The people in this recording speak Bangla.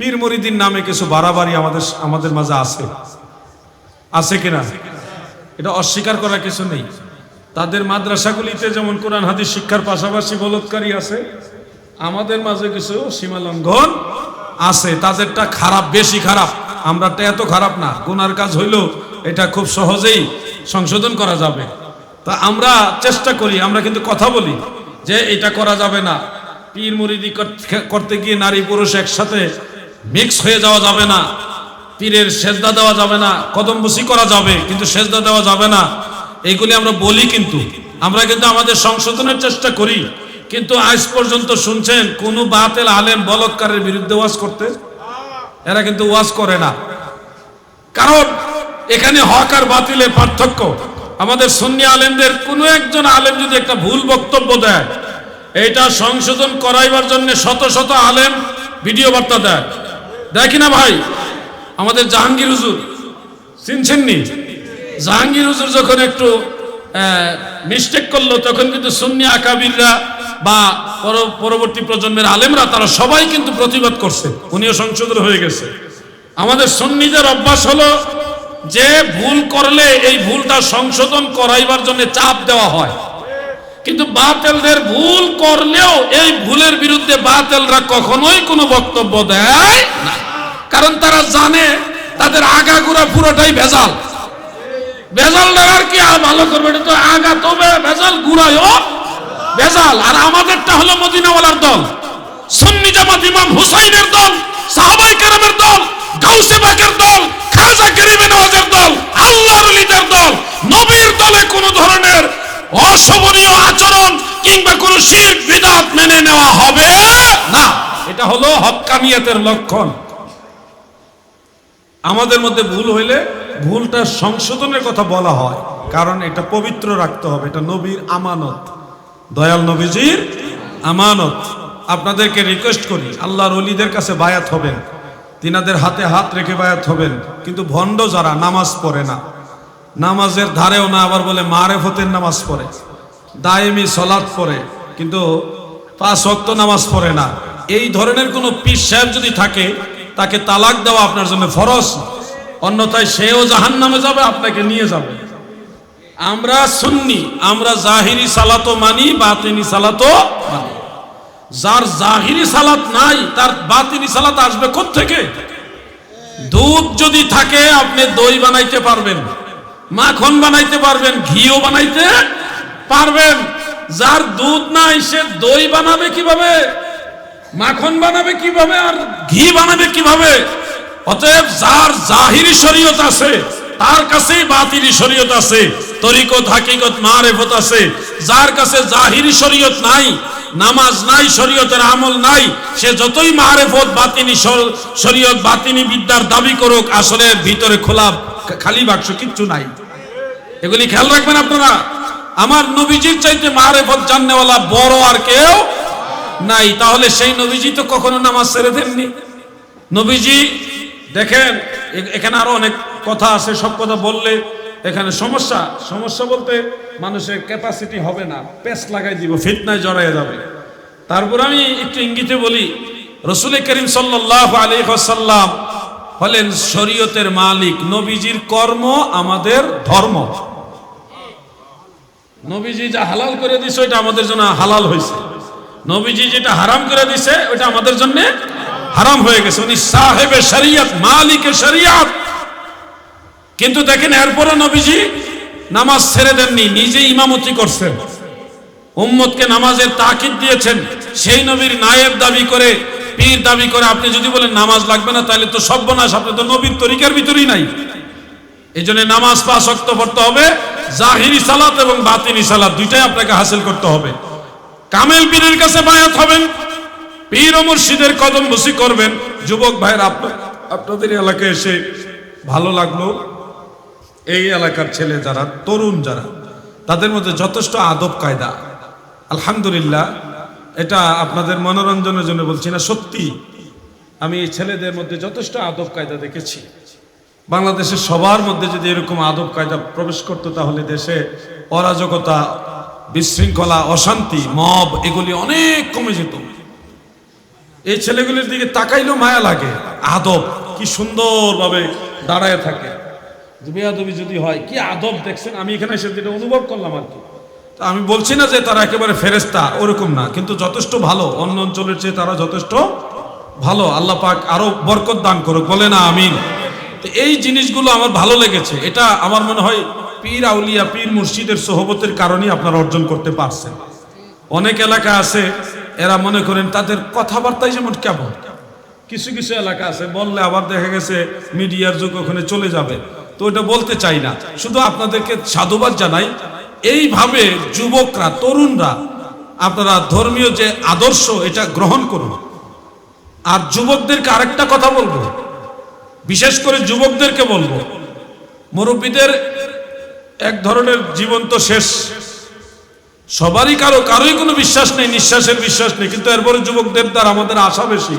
পীর মরিদিন নামে কিছু বাড়াবাড়ি আমাদের আমাদের মাঝে আছে। আছে কিনা? এটা অস্বীকার করার কিছু নেই। তাদের মাদ্রাসাগুলিতে যেমন কোরআন, হাদিস শিক্ষার পাশাপাশি বলৎকারী আছে, আমাদের মাঝে কিছু সীমা লঙ্ঘন আছে। তাদেরটা খারাপ, বেশি খারাপ। আমরাটা এত খারাপ না। গুনার কাজ হইল এটা খুব সহজেই সংশোধন করা যাবে। তা আমরা চেষ্টা করি, আমরা কিন্তু কথা বলি যে এটা করা যাবে না। পীর মুরিদি করতে গিয়ে নারী পুরুষ একসাথে মিক্স হয়ে যাওয়া যাবে না। পীরের সেজদা দেওয়া যাবে না কদম বসি করা যাবে, কিন্তু সেজদা দেওয়া যাবে না। এইগুলি আমরা বলি কিন্তু, আমরা কিন্তু আমাদের সংশোধনের চেষ্টা করি। কিন্তু আজ পর্যন্ত শুনছেন, কোন বাতেল আলেম বলৎকারের বিরুদ্ধে ওয়াজ করতে? এরা কিন্তু ওয়াজ করে না। কারণ, এখানে হক আর বাতিলের পার্থক্য। আমাদের সুন্নি আলেমদের, কোন একজন আলেম যদি একটা ভুল বক্তব্য দেয় এটা সংশোধন করাইবার জন্য শত শত আলেম ভিডিও বার্তা দেয়। দেয় না ভাই, আমাদের জাহাঙ্গীর হুজুর চিনছেন নি জাহাঙ্গীর হুজুর যখন একটু মিস্টেক করল, তখন কিন্তু সুন্নি আকাবিররা বা পরবর্তী প্রজন্মের আলেমরা, তারা সবাই কিন্তু প্রতিবাদ করছে। উনিও সংশোধন হয়ে গেছে। আমাদের সুন্নিদের অভ্যাস হলো, যে ভুল করলে এই ভুলটা সংশোধন করাইবার জন্য চাপ দেওয়া হয়। কিন্তু বাতেলদের ভুল করলেও এই ভুলের বিরুদ্ধে বাতেলরা কখনোই কোনো বক্তব্য দেয় না। কারণ তারা জানে তাদের আগাগুড়া পুরোটাই ভেজাল। ভেজাল লাগার কি, আর ভালো করবে এটা তো আগা তবে ভেজাল গুড়ায়ও ভেজাল। আর আমাদেরটা হলো মদিনাওয়ালার দল। সুন্নি জামাত ইমাম হুসাইনের দল, সাহাবাই কেরামের দল, গাউসে বাকের দল, খাজা গরিবে নওয়াজের দল, আল্লাহর লিদের দল। নবীর দলে কোনো ধরনের অশোভনীয় আচরণ কিংবা কোনো শিল্প বিদাত মেনে নেওয়া হবে না। এটা হলো হক্কানিয়তের লক্ষণ। আমাদের মধ্যে ভুল হইলে ভুলটা সংশোধনের কথা বলা হয়। কারণ এটা পবিত্র রাখতে হবে, এটা নবীর আমানত। দয়াল নবীজির আমানত। আপনাদেরকে রিকোয়েস্ট করি, আল্লাহর অলিদের কাছে বায়াত হবেন, তিনাদের হাতে হাত রেখে বায়াত হবেন। কিন্তু ভণ্ড যারা, নামাজ পড়ে না। নামাজের ধারেও না, আবার বলে মারেফতের নামাজ পড়ে। দায়েমি সলাদ পড়ে, কিন্তু পাঁচ ওয়াক্ত নামাজ পড়ে না। এই ধরনের কোনো পীর সাহেব যদি থাকে তাকে তালাক দেওয়া আপনার জন্য ফরজ। অন্যথায় সেও জাহান নামে যাবে, আপনাকে নিয়ে যাবে। আমরা সুন্নি, আমরা জাহিরি সালাতো মানি, বাতিনি সালাতো মানি। যার জাহিরি সালাত নাই, তার বাতিনি সালাত আসবে থেকে দুধ যদি থাকে, আপনি দই বানাইতে পারবেন, মাখন বানাইতে পারবেন, ঘিও বানাইতে পারবেন। যার দুধ নাই, সে দই বানাবে কীভাবে? মাখন বানাবে কীভাবে আর ঘি বানাবে কীভাবে? অতএব যার জাহিরি শরীয়ত আছে, তার কাছেই বাতিরি শরীয়ত আছে, তরিকত, হাকিকত, মারেফত আছে। যার কাছে জাহিরি শরীয়ত নাই, নামাজ নাই, শরীয়তের আমল নাই, সে যতই মারেফত বাতিনি শরীয়ত বাতিনি বিদ্যার দাবি করুক আসলে ভিতরে খোলা খালি বাক্স কিচ্ছু নাই। এগুলি খেয়াল রাখবেন আপনারা। আমার নবীজির চাইতে মারেফত জাননেওয়ালা বড় আর কেউ নাই, তাহলে সেই নবীজি তো কখনো নামাজ ছেড়ে দেননি। নবীজি, দেখেন এখানে আরও অনেক কথা আছে, সব কথা বললে এখানে সমস্যা। সমস্যা বলতে মানুষের ক্যাপাসিটি হবে না পেস লাগাই দিব, ফিতনায় জড়াই যাবে। তারপর আমি একটু ইঙ্গিতে বলি রসুল করিম সাল্লাহ আলী সাল্লাম হলেন শরীয়তের মালিক নবীজির কর্ম আমাদের ধর্ম। নবীজি যা হালাল করে দিছে, ওইটা আমাদের জন্য হালাল হয়েছে নবীজি যেটা হারাম করে দিছে, ওইটা আমাদের জন্য হারাম হয়ে গেছে। উনি সাহেবে শরিয়ত, মালিকে শরিয়ত। কিন্তু দেখেন, এরপরে নবীজি নামাজ ছেড়ে দেননি নিজে ইমামতি করছেন। উম্মতকে নামাজের তাকিদ দিয়েছেন। সেই নবীর নায়েব দাবি করে, পীর দাবি করে, আপনি যদি বলেন নামাজ লাগবে না, তাহলে তো সর্বনাশ, আপনি তো নবীর তরিকার ভিতরেই নাই। এই জন্য নামাজ পা শক্ত পড়তে হবে, জাহিরি সালাত এবং বাতিনি সালাত, দুইটাই আপনাকে হাসিল করতে হবে। কামেল পীরের কাছে বায়াত হবেন। পীর ও মুর্শিদের কদম বসি করবেন। যুবক ভাইয়ের আপনাদের এলাকায় এসে ভালো লাগল। এই এলাকার ছেলে যারা, তরুণ যারা, তাদের মধ্যে যথেষ্ট আদব কায়দা। আলহামদুলিল্লাহ, এটা আপনাদের মনোরঞ্জনের জন্য বলছি না, সত্যি। আমি এই ছেলেদের মধ্যে যথেষ্ট আদব কায়দা দেখেছি। বাংলাদেশের সবার মধ্যে যদি এরকম আদব কায়দা প্রবেশ করতো, তাহলে দেশে অরাজকতা বিশৃঙ্খলা, অশান্তি, মব, এগুলি অনেক কমে যেত। এই ছেলেগুলির দিকে তাকাইলেও মায়া লাগে। আদব, কি সুন্দরভাবে দাঁড়ায় থাকে। বেয়াদবি যদি হয়, কি আদব দেখছেন? আমি এখানে এসে যেটা অনুভব করলাম আর কি। আমি বলছি না যে তারা একেবারে ফেরেস্তা ওরকম না। কিন্তু যথেষ্ট ভালো, অন্য অঞ্চলের চেয়ে তারা যথেষ্ট ভালো। আল্লাহ পাক আরও বরকত দান করুক। বলে না, আমিন। এই জিনিসগুলো আমার ভালো লেগেছে। এটা আমার মনে হয় পীর আউলিয়া, পীর মুর্শিদের সোহবতের কারণেই আপনারা অর্জন করতে পারছেন। অনেক এলাকা আছে, এরা মনে করেন তাদের কথাবার্তাই যেমন কেমন। কিছু কিছু এলাকা আছে, বললে আবার দেখা গেছে মিডিয়ার যুগ ওখানে চলে যাবে। তো ওটা বলতে চাই না, শুধু আপনাদেরকে সাধুবাদ জানাই, এইভাবে যুবকরা, তরুণরা, আপনারা ধর্মীয় যে আদর্শ, এটা গ্রহণ করুন। আর যুবকদেরকে আরেকটা কথা বলব, বিশেষ করে যুবকদেরকে বলব, মুরব্বীদের এক ধরনের জীবন তো শেষ। সবারই কারও, কারোই কোনো বিশ্বাস নেই, নিঃশ্বাসের বিশ্বাস নেই, কিন্তু এরপরে যুবকদের দ্বারা আমাদের আশা বেশি।